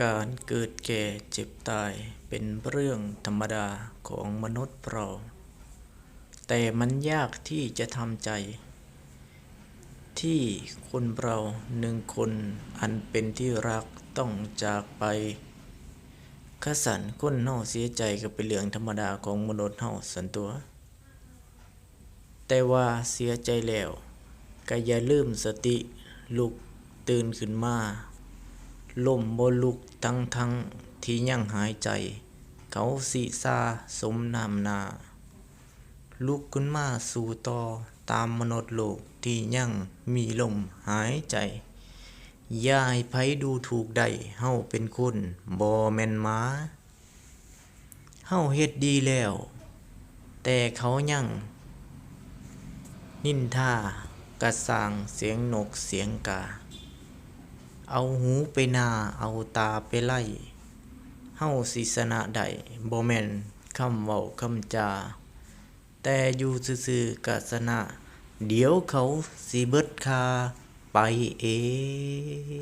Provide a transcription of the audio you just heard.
การเกิดแก่เจ็บตายเป็นเรื่องธรรมดาของมนุษย์เรา แต่มันยากที่จะทำใจ ที่คนเราหนึ่งคนอันเป็นที่รักต้องจากไปขสันคนเฮาเสียใจก็เป็นเรื่องธรรมดาของมนุษย์เฮาสันตัว แต่ว่าเสียใจแล้วก็อย่าลืมสติลุกตื่นขึ้นมา ลมบ่ลุกทั้งทั้งที่ยังหายใจ เขาสิซาสมน้ำหนาลุกขึ้นมาสู่ต่อตามมนุษย์โลกที่ยังมีลมหายใจ อย่าให้ไผดูถูกได้เฮาเป็นคนบ่แม่นหมาเฮาเฮ็ดดีแล้ว แต่เขายังนินทากระสางเสียงนกเสียงกา เอาหูไปนา เอาตาไปไล่เฮาสิสนะได้บ่แม่นคำเว้าคำจา แต่อยู่ซื่อๆกะสนะ เดี๋ยวเขาสิเบิดคาไปเอง